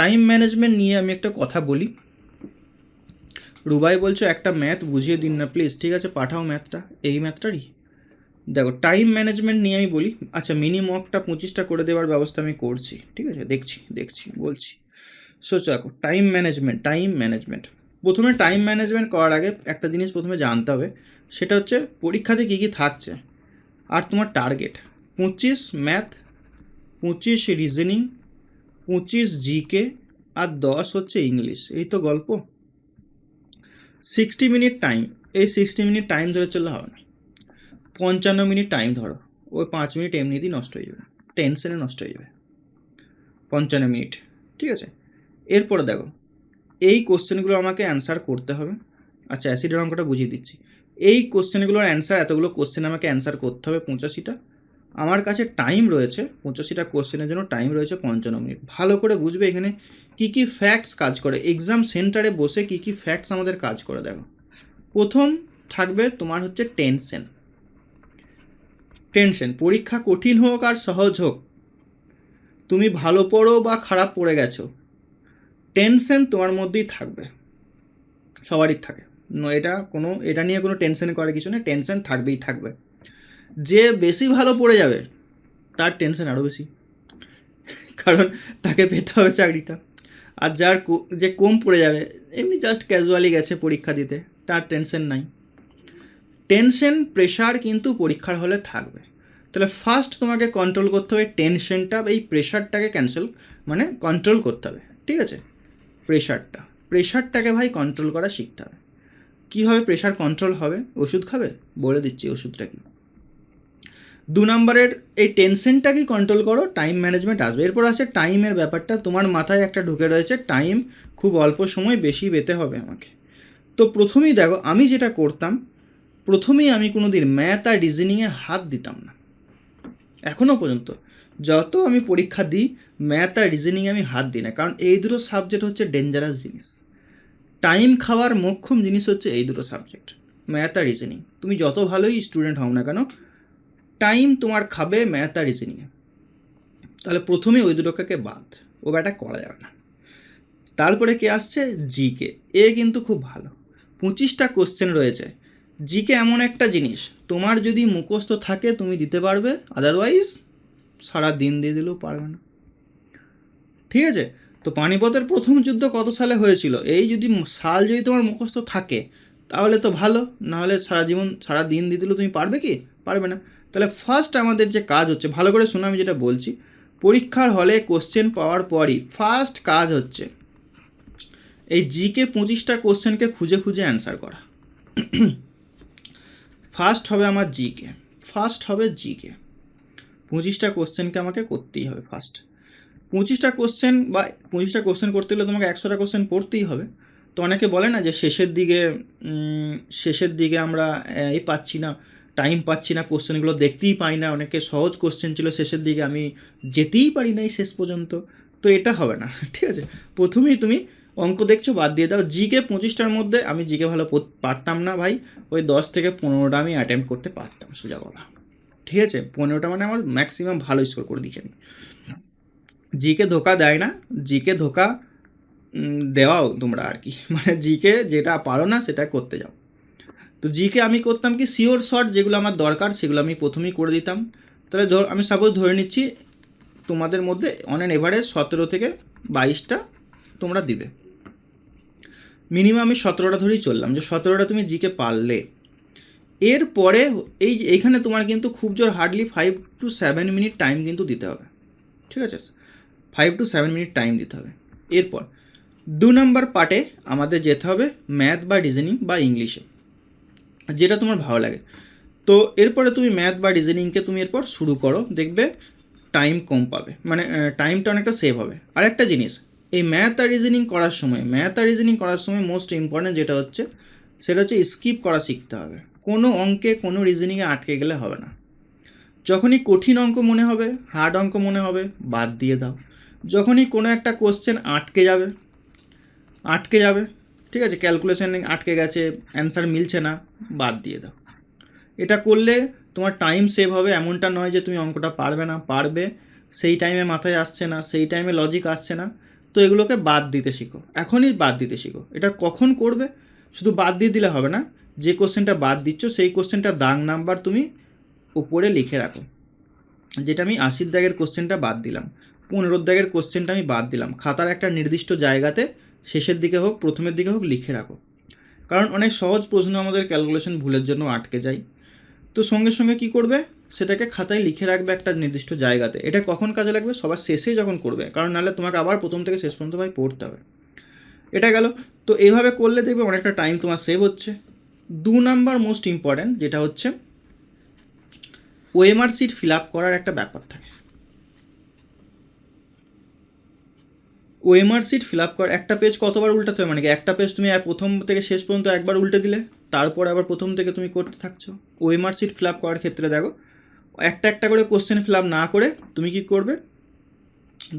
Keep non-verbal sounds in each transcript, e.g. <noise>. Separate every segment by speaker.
Speaker 1: Time management নিয়ে আমি একটা কথা বলি। রুবাই বলছো, একটা ম্যাথ বুঝিয়ে দিন না প্লিজ ঠিক আছে? পাঠাও ম্যাথটা এই ম্যাথটারই দেখো টাইম ম্যানেজমেন্ট নিয়ে আমি বলি আচ্ছা মিনি মকটা পঁচিশটা করে দেওয়ার ব্যবস্থা আমি করছি। ঠিক আছে? দেখছি দেখছি, বলছি। সো দেখো টাইম ম্যানেজমেন্ট টাইম ম্যানেজমেন্ট প্রথমে টাইম ম্যানেজমেন্ট করার আগে একটা জিনিস প্রথমে জানতে হবে, সেটা হচ্ছে পরীক্ষাতে কী কী থাকছে। আর তোমার টার্গেট পঁচিশ ম্যাথ পঁচিশ রিজনিং পঁচিশ জিকে আর দশ হচ্ছে ইংলিশ, এই তো গল্প। সিক্সটি মিনিট টাইম এই সিক্সটি মিনিট টাইম ধরে চললে হবে না। পঞ্চান্ন মিনিট টাইম ধরো, ওই পাঁচ মিনিট এমনিতেই নষ্ট হয়ে যাবে টেনশনে নষ্ট হয়ে যাবে। পঞ্চান্ন মিনিট ঠিক আছে? এরপরে দেখো, এই কোশ্চেনগুলো আমাকে অ্যান্সার করতে হবে। আচ্ছা অ্যাসিডের অঙ্কটা বুঝিয়ে দিচ্ছি। এই কোশ্চেনগুলোর অ্যান্সার এতগুলো কোশ্চেন আমাকে অ্যান্সার করতে হবে পঁচাশিটা। আমার কাছে টাইম রয়েছে, পঁচাশিটা কোশ্চেনের জন্য টাইম রয়েছে পঞ্চান্ন মিনিট। ভালো করে বুঝবে এখানে কী কী ফ্যাক্টস কাজ করে। এক্সাম সেন্টারে বসে কী কী ফ্যাক্টস আমাদের কাজ করে, দেখো। প্রথম থাকবে তোমার হচ্ছে টেনশন টেনশন পরীক্ষা কঠিন হোক আর সহজ হোক, তুমি ভালো পড়ো বা খারাপ পড়ে গেছো টেনশন তোমার মধ্যেই থাকবে। সবারই থাকে। ন- এটা কোনো, এটা নিয়ে কোনো টেনশন করে কিছু নেই টেনশন থাকবেই থাকবে। যে বেশি ভালো পড়ে যাবে, তার টেনশন আরও বেশি। কারণ তাকে পেতে হবে চাকরিটা। আর যার যে কম পড়ে যাবে, এমনি জাস্ট ক্যাজুয়ালি গেছে পরীক্ষা দিতে, তার টেনশন নাই। টেনশন প্রেশার কিন্তু পরীক্ষার হলে থাকবে। তাহলে ফার্স্ট তোমাকে কন্ট্রোল করতে হবে টেনশনটা এই প্রেশারটাকে ক্যান্সেল মানে কন্ট্রোল করতে হবে, ঠিক আছে? প্রেশারটা প্রেশারটাকে ভাই কন্ট্রোল করা শিখতে হবে। কীভাবে প্রেশার কন্ট্রোল হবে? ওষুধ খাবে? বলে দিচ্ছি ওষুধটা কি? দু নম্বরের এই টেনশনটাকেই কন্ট্রোল করো টাইম ম্যানেজমেন্ট আসবে। এরপর আছে টাইমের ব্যাপারটা, তোমার মাথায় একটা ঢুকে রয়েছে টাইম খুব অল্প সময় বেশি পেতে হবে আমাকে। তো প্রথমেই দেখো, আমি যেটা করতাম, প্রথমেই আমি কোনো দিন ম্যাথ আর রিজনিংয়ে হাত দিতাম না। এখনও পর্যন্ত যত আমি পরীক্ষা দিই ম্যাথ আর রিজনিংয়ে আমি হাত দিই না, কারণ এই দুটো সাবজেক্ট হচ্ছে ডেঞ্জারাস জিনিস। টাইম খাওয়ার মোক্ষম জিনিস হচ্ছে এই দুটো সাবজেক্ট ম্যাথ আর রিজনিং তুমি যত ভালোই স্টুডেন্ট হও না কেন টাইম তোমার খাবে ম্যাথ আর তাহলে প্রথমে ওই দুটোকে বাদ। ও ব্যাটা করা যাবে না। তারপরে কে আসছে? জিকে এ কিন্তু খুব ভালো। পঁচিশটা কোশ্চেন রয়েছে। জিকে এমন একটা জিনিস, তোমার যদি মুখস্থ থাকে তুমি দিতে পারবে আদারওয়াইজ সারা দিন দিয়ে দিলেও পারবে না। ঠিক আছে? তো পানিপথের প্রথম যুদ্ধ কত সালে হয়েছিল? এই যদি সাল যদি তোমার মুখস্থ থাকে, তাহলে তো ভালো। নাহলে সারা জীবন, সারা দিন দিয়ে দিলেও তুমি পারবে কি? পারবে না। তাহলে ফার্স্ট আমাদের যে কাজ হচ্ছে, ভালো করে শোনো আমি যেটা বলছি, পরীক্ষার হলে কোশ্চেন পাওয়ার পরই ফার্স্ট কাজ হচ্ছে, এই জিকে পঁচিশটা কোশ্চেনকে খুঁজে খুঁজে অ্যান্সার করা। ফার্স্ট হবে আমার জিকে ফার্স্ট হবে জিকে পঁচিশটা কোশ্চেনকে আমাকে করতেই হবে ফার্স্ট পঁচিশটা কোশ্চেন বা পঁচিশটা কোশ্চেন করতে গেলে তোমাকে একশোটা কোশ্চেন পড়তেই হবে। তো অনেকে বলে না যে শেষের দিকে শেষের দিকে আমরা এই পাচ্ছি না। টাইম পাচ্ছি না কোশ্চেনগুলো দেখতেই পাই না, অনেকে সহজ কোশ্চেন ছিল, শেষের দিকে আমি যেতেই পারি নাই শেষ পর্যন্ত। তো এটা হবে না, <laughs> ঠিক আছে? প্রথমেই তুমি অঙ্ক দেখছ, বাদ দিয়ে দাও জিকে পঁচিশটার মধ্যে আমি জিকে ভালো পারতাম না ভাই, ওই দশ থেকে পনেরোটা আমি অ্যাটেম্প করতে পারতাম, সোজা বলা ঠিক আছে? পনেরোটা মানে আমার ম্যাক্সিমাম ভালো স্কোর করে দিয়েছি আমি। জিকে ধোকা দেয় না জিকে ধোকা দেওয়াও তোমরা আর কি। <laughs> মানে জিকে যেটা পারো না, সেটা করতে যাও। তো জিকে আমি করতাম কি শিওর শর্ট যেগুলো আমার দরকার সেগুলো আমি প্রথমেই করে দিতাম। তাহলে ধর আমি সাপোজ ধরে নিচ্ছি তোমাদের মধ্যে অন অ্যান এভারেজ সতেরো থেকে বাইশটা তোমরা দিবে। মিনিমাম আমি সতেরোটা ধরেই চললাম, যে সতেরোটা তুমি জিকে পারলে। এরপরে এই এইখানে তোমার কিন্তু খুব জোর hardly five to seven minute time কিন্তু দিতে হবে। ঠিক আছে? Five to seven minute time দিতে হবে। এরপর দু নম্বর পার্টে আমাদের যেতে হবে ম্যাথ বা রিজনিং বা ইংলিশে যেটা তোমার ভালো লাগে। তো এরপরে তুমি ম্যাথ বা রিজনিংকে তুমি এরপর শুরু করো, দেখবে টাইম কম পাবে। মানে টাইমটা অনেকটা সেভ হবে। আর একটা জিনিস, এই ম্যাথ আর রিজনিং করার সময় ম্যাথ আর রিজনিং করার সময় মোস্ট ইম্পর্ট্যান্ট যেটা হচ্ছে, সেটা হচ্ছে স্কিপ করা শিখতে হবে। কোনো অঙ্কে কোনো রিজনিংয়ে আটকে গেলে হবে না। যখনই কঠিন অঙ্ক মনে হবে হার্ড অঙ্ক মনে হবে, বাদ দিয়ে দাও। যখনই কোনো একটা কোশ্চেন আটকে যাবে আটকে যাবে, ঠিক আছে? ক্যালকুলেশন আটকে গেছে অ্যান্সার মিলছে না বাদ দিয়ে দাও। এটা করলে তোমার টাইম সেভ হবে, এমনটা নয় যে তুমি অঙ্কটা পারবে না, পারবে। সেই টাইমে মাথায় আসছে না, সেই টাইমে লজিক আসছে না। তো এগুলোকে বাদ দিতে শিখো। এখনই বাদ দিতে শিখো। এটা কখন করবে? শুধু বাদ দিয়ে দিলে হবে না। যে কোশ্চেনটা বাদ দিচ্ছ, সেই কোশ্চেনটা দাগ নাম্বার তুমি উপরে লিখে রাখো। যেটা আমি আশির দাগের কোশ্চেনটা বাদ দিলাম। পনেরো দাগের কোশ্চেনটা আমি বাদ দিলাম। খাতার একটা নির্দিষ্ট জায়গাতে শেষের দিকে হোক, প্রথমের দিকে হোক লিখে রাখো। কারণ অনেক সহজ প্রশ্ন আমাদের ক্যালকুলেশন ভুলের জন্য আটকে যায়। তো সঙ্গে সঙ্গে কি করবে? সেটাকে খাতায় লিখে রাখবে একটা নির্দিষ্ট জায়গাতে। এটা কখন কাজে লাগবে? সবার শেষে যখন করবে। কারণ নাহলে তোমাকে আবার প্রথম থেকে শেষ পর্যন্ত ভাই পড়তে হবে। এটা গেল। তো এইভাবে করলে দেখবে অনেকটা টাইম তোমার সেভ হচ্ছে। দু নাম্বার মোস্ট ইম্পর্ট্যান্ট যেটা হচ্ছে ওএমআর সিট ফিল আপ করার একটা ব্যাপার থাকে। ওএমআর সিট ফিল আপ কর। একটা পেজ কতবার উল্টাতে হয়? মানে কি একটা পেজ তুমি প্রথম থেকে শেষ পর্যন্ত একবার উল্টে দিলে, তারপর আবার প্রথম থেকে তুমি করতে থাকছো। ওএমআর সিট ফিল আপ করার ক্ষেত্রে দেখো, একটা একটা করে কোশ্চেন ফিল আপ না করে তুমি কি করবে?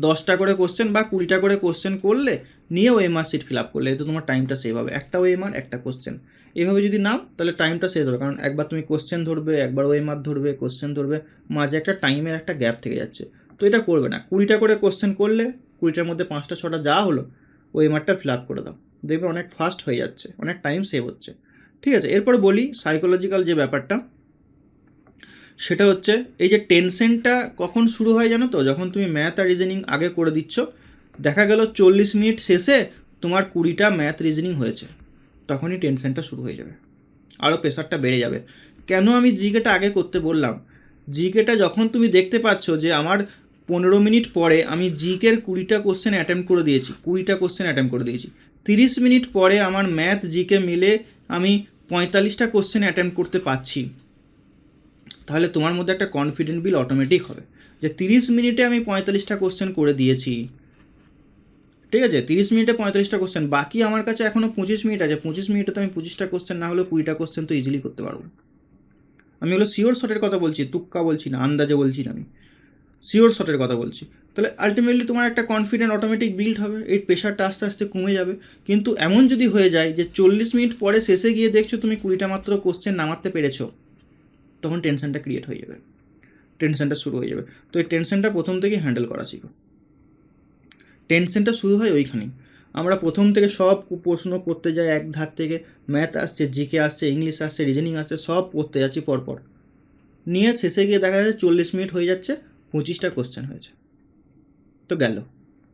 Speaker 1: দশটা করে কোশ্চেন বা কুড়িটা করে কোশ্চেন করলে, নিয়ে ওএমআর সিট ফিল আপ করলে, এতে তোমার টাইমটা সেভ হবে। একটা ওএমআর একটা কোশ্চেন এভাবে যদি নাও, তাহলে টাইমটা সেভ হবে। কারণ একবার তুমি কোশ্চেন ধরবে, একবার ওএমআর ধরবে কোশ্চেন ধরবে, মাঝে একটা টাইমের একটা গ্যাপ থেকে যাচ্ছে। তো এটা করবে না। কুড়িটা করে কোশ্চেন করলে কুড়িটার মধ্যে পাঁচটা, ছটা যা হলো ওএমআরটা ফিল আপ করে দাও। দেখবে অনেক ফাস্ট হয়ে যাচ্ছে, অনেক টাইম সেভ হচ্ছে। ঠিক আছে, এরপর বলি সাইকোলজিক্যাল যে ব্যাপারটা, সেটা হচ্ছে এই যে টেনশনটা কখন শুরু হয় জানো তো? যখন তুমি ম্যাথ আর রিজনিং আগে করে দিচ্ছ, দেখা গেল চল্লিশ মিনিট শেষে তোমার কুড়িটা ম্যাথ রিজনিং হয়েছে। তখনই টেনশনটা শুরু হয়ে যাবে। আরও প্রেশারটা বেড়ে যাবে। কেন আমি জিকেটা আগে করতে বললাম? জিকেটা যখন তুমি দেখতে পাচ্ছ যে আমার পনেরো মিনিট পরে আমি জিকের কুড়িটা কোশ্চেন অ্যাটেম্প করে দিয়েছি, কুড়িটা কোশ্চেন অ্যাটেম্প করে দিয়েছি। তিরিশ মিনিট পরে আমার ম্যাথ জিকে মিলে আমি পঁয়তাল্লিশটা কোশ্চেন অ্যাটেম্প করতে পারছি। তাহলে তোমার মধ্যে একটা কনফিডেন্ট বিল অটোমেটিক হবে। যে তিরিশ মিনিটে আমি পঁয়তাল্লিশটা কোশ্চেন করে দিয়েছি। ঠিক আছে? তিরিশ মিনিটে পঁয়তাল্লিশটা কোশ্চেন বাকি আমার কাছে এখনও পঁচিশ মিনিট আছে। পঁচিশ মিনিটে তো আমি পঁচিশটা কোশ্চেন না হলেও কুড়িটা কোশ্চেন তো ইজিলি করতে পারব। আমি হলো শিওর শটের কথা বলছি, তুক্কা বলছি না, আন্দাজে বলছি না আমি। শিওর শটের কথা বলছি। তাহলে আলটিমেটলি তোমার একটা কনফিডেন্ট অটোমেটিক বিল্ড হবে, এই প্রেশারটা আস্তে আস্তে কমে যাবে। কিন্তু এমন যদি হয়ে যায় যে চল্লিশ মিনিট পরে শেষে গিয়ে দেখছ তুমি কুড়িটা মাত্র কোশ্চেন নামাতে পেরেছ, তখন টেনশনটা ক্রিয়েট হয়ে যাবে। টেনশনটা শুরু হয়ে যাবে। তো এই টেনশনটা প্রথম থেকেই হ্যান্ডেল করা শিখো। টেনশনটা শুরু হয় ওইখানেই। আমরা প্রথম থেকে সব প্রশ্ন করতে যাই এক ধার থেকে। ম্যাথ আসছে জিকে আসছে ইংলিশ আসছে রিজনিং আসছে, সব করতে যাচ্ছি পরপর। নিয়ে শেষে গিয়ে দেখা যাচ্ছে চল্লিশ মিনিট হয়ে যাচ্ছে। পঁচিশটা কোশ্চেন হয়েছে। তো গেল।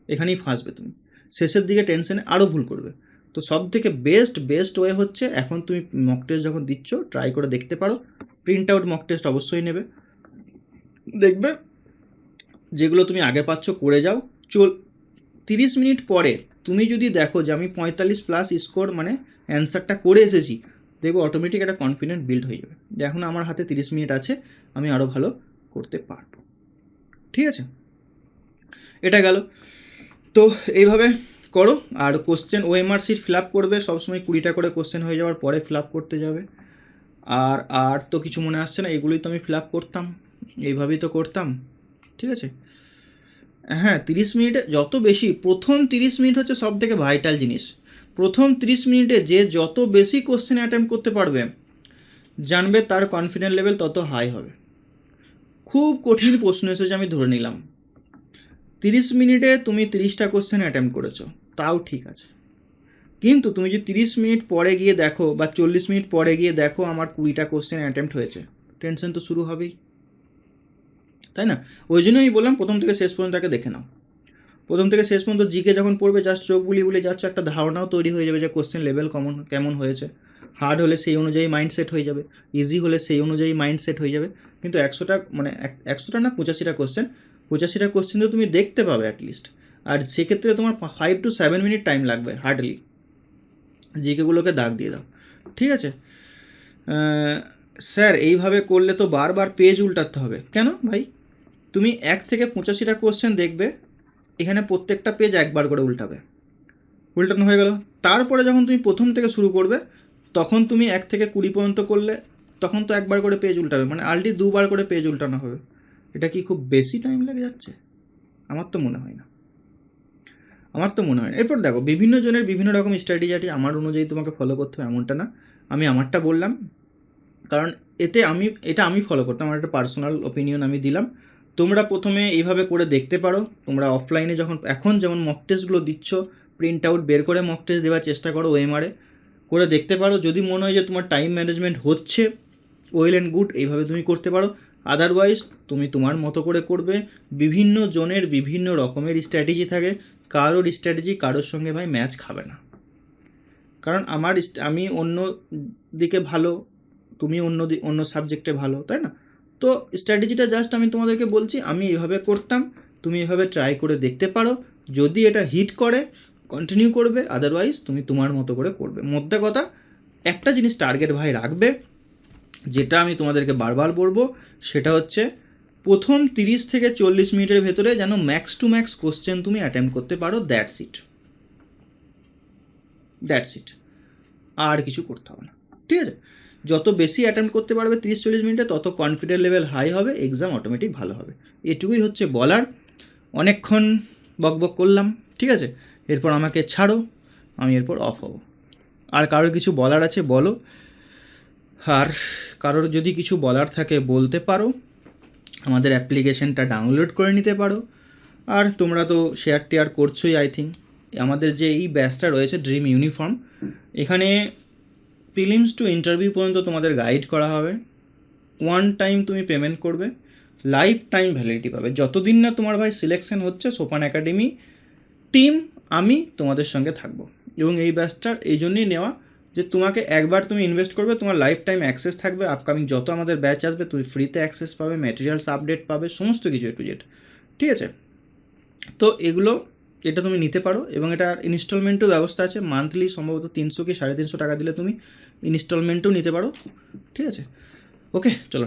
Speaker 1: এখানেই ফাঁসবে তুমি। শেষের দিকে টেনশনে আরও ভুল করবে। তো সব থেকে বেস্ট বেস্ট ওয়ে হচ্ছে এখন তুমি মক টেস্ট যখন দিচ্ছ ট্রাই করে দেখতে পারো। প্রিন্ট আউট মক টেস্ট অবশ্যই নেবে। দেখবে যেগুলো তুমি আগে পাচ্ছ করে যাও। চল, তিরিশ মিনিট পরে তুমি যদি দেখো যে আমি পঁয়তাল্লিশ প্লাস স্কোর মানে অ্যান্সারটা করে এসেছি, দেখব অটোমেটিক একটা কনফিডেন্ট বিল্ড হয়ে যাবে। এখন আমার হাতে তিরিশ মিনিট আছে, আমি আরও ভালো করতে পারব। ঠিক আছে? এটা গেল। তো এইভাবে করো, আর question OMR sheet fill up করবে, সবসময় কুড়িটা করে কোশ্চেন হয়ে যাওয়ার পরে ফিল আপ করতে যাবে। আর আর তো কিছু মনে আসছে না, এগুলোই তো আমি ফিল আপ করতাম, এইভাবেই তো করতাম, ঠিক আছে? হ্যাঁ তিরিশ মিনিটে যত বেশি, প্রথম তিরিশ মিনিট হচ্ছে সব থেকে ভাইটাল জিনিস। প্রথম তিরিশ মিনিটে যে যত বেশি কোশ্চেন অ্যাটেম্প করতে পারবে, জানবে তার কনফিডেন্ট লেভেল তত হাই হবে। খুব কঠিন প্রশ্ন এসেছে আমি ধরে নিলাম। তিরিশ মিনিটে তুমি তিরিশটা কোশ্চেন অ্যাটেম্প করেছ, তাও ঠিক আছে। কিন্তু তুমি যদি তিরিশ মিনিট পরে গিয়ে দেখো বা চল্লিশ মিনিট পরে গিয়ে দেখো আমার কুড়িটা কোশ্চেন অ্যাটেম্প হয়েছে টেনশন তো শুরু হবেই। তাই না? ওই জন্য আমি বললাম প্রথম থেকে শেষ পর্যন্ত তাকে দেখে নাও। প্রথম থেকে শেষ পর্যন্ত জিকে যখন পড়বে জাস্ট চোখ বুলিয়ে বুলিয়ে যাচ্ছ, একটা ধারণাও তৈরি হয়ে যাবে যে কোশ্চেন লেভেল কেমন কেমন হয়েছে। হার্ড হলে সেই অনুযায়ী মাইন্ডসেট হয়ে যাবে ইজি হলে সেই অনুযায়ী মাইন্ডসেট হয়ে যাবে। কিন্তু একশোটা মানে এক- একশোটা না পঁচাশিটা কোশ্চেন পঁচাশিটা কোশ্চেন তো তুমি দেখতে পাবে অ্যাটলিস্ট আর সেক্ষেত্রে তোমার five to seven minute time লাগবে হার্ডলি জিকেগুলোকে দাগ দিয়ে দাও। ঠিক আছে? স্যার, এইভাবে করলে তো বারবার পেজ উল্টাতে হবে। কেন ভাই? তুমি এক থেকে পঁচাশিটা কোশ্চেন দেখবে, এখানে প্রত্যেকটা পেজ একবার করে উল্টাবে। উল্টানো হয়ে গেল। তারপরে যখন তুমি প্রথম থেকে শুরু করবে তখন তুমি এক থেকে কুড়ি পর্যন্ত করলে, তখন তো একবার করে পেজ উল্টাবে। মানে আলটি দুবার করে পেজ উল্টানো হবে। এটা কি খুব বেশি টাইম লেগে যাচ্ছে? আমার তো মনে হয় না। আমার তো মনে হয় এরপর দেখো, বিভিন্ন জনের বিভিন্ন রকম স্ট্র্যাটেজি আমার অনুযায়ী তোমাকে ফলো করতে হবে এমনটা না। আমি আমারটা বললাম। কারণ এতে আমি, এটা আমি ফলো করতাম। আমার একটা পার্সোনাল ওপিনিয়ন আমি দিলাম। তোমরা প্রথমে এইভাবে করে দেখতে পারো। তোমরা অফলাইনে যখন, এখন যেমন মক টেস্টগুলো দিচ্ছ প্রিন্ট আউট বের করে মক টেস্ট দেওয়ার চেষ্টা করো ওএমআরে। করে দেখতে পারো। যদি মনে হয় যে তোমার টাইম ম্যানেজমেন্ট হচ্ছে ওয়েল অ্যান্ড গুড এইভাবে তুমি করতে পারো। আদারওয়াইজ তুমি তোমার মতো করে করবে। বিভিন্ন জনের বিভিন্ন রকমের স্ট্র্যাটেজি থাকে। কারোর স্ট্র্যাটেজি কারোর সঙ্গে ভাই ম্যাচ খাবে না। কারণ আমার আমি অন্য দিকে ভালো, তুমি অন্য অন্য সাবজেক্টে ভালো, তাই না? তো স্ট্র্যাটেজিটা জাস্ট আমি তোমাদেরকে বলছি, আমি এভাবে করতাম, তুমি এভাবে ট্রাই করে দেখতে পারো। যদি এটা হিট করে কন্টিনিউ করবে আদারওয়াইজ তুমি তোমার মতো করে করবে। মধ্যে কথা, একটা জিনিস টার্গেট ভাই রাখবে, যেটা আমি তোমাদেরকে বারবার বলব, সেটা হচ্ছে প্রথম তিরিশ থেকে চল্লিশ মিনিটের ভেতরে যেন ম্যাক্স টু ম্যাক্স কোশ্চেন তুমি অ্যাটেম্প করতে পারো দ্যাটস ইট দ্যাটস ইট আর কিছু করতে হবে না। ঠিক আছে? যত বেশি অ্যাটেম্প করতে পারবে তিরিশ চল্লিশ মিনিটে, তত কনফিডেন্ট লেভেল হাই হবে এক্সাম অটোমেটিক ভালো হবে। এটুকুই হচ্ছে বলার। অনেকক্ষণ বকবক করলাম, ঠিক আছে? এরপর আমাকে ছাড়ো, আমি এরপর অফ হব। আর কারোর কিছু বলার আছে বলো। আর কারোর যদি কিছু বলার থাকে বলতে পারো, আমাদের অ্যাপ্লিকেশনটা ডাউনলোড করে নিতে পারো। আর তোমরা তো শেয়ার টেয়ার করছোই আই থিঙ্ক আমাদের যে এই ব্যাচটা রয়েছে ড্রিম ইউনিফর্ম এখানে প্রিলিমস টু ইন্টারভিউ পর্যন্ত তোমাদের গাইড করা হবে। ওয়ান টাইম তুমি পেমেন্ট করবে লাইফ টাইম ভ্যালিডিটি পাবে। যতদিন না তোমার ভাই সিলেকশন হচ্ছে সোপান একাডেমি টিম আমি তোমাদের সঙ্গে থাকব। এবং এই ব্যাচটার এই জন্যই নেওয়া যে তোমাকে একবার তুমি ইনভেস্ট করবে, তোমার লাইফ টাইম অ্যাক্সেস থাকবে আপকামিং যত আমাদের ব্যাচ আসবে, তুমি ফ্রিতে অ্যাক্সেস পাবে ম্যাটেরিয়ালস আপডেট পাবে, সমস্ত কিছু টু জেড ঠিক আছে? তো এগুলো এটা তুমি নিতে পারো এবং এটার ইনস্টলমেন্টও ব্যবস্থা আছে। মান্থলি সম্ভবত তিনশো কি সাড়ে তিনশো টাকা দিলে তুমি ইনস্টলমেন্টও নিতে পারো। ঠিক আছে? ওকে চলো।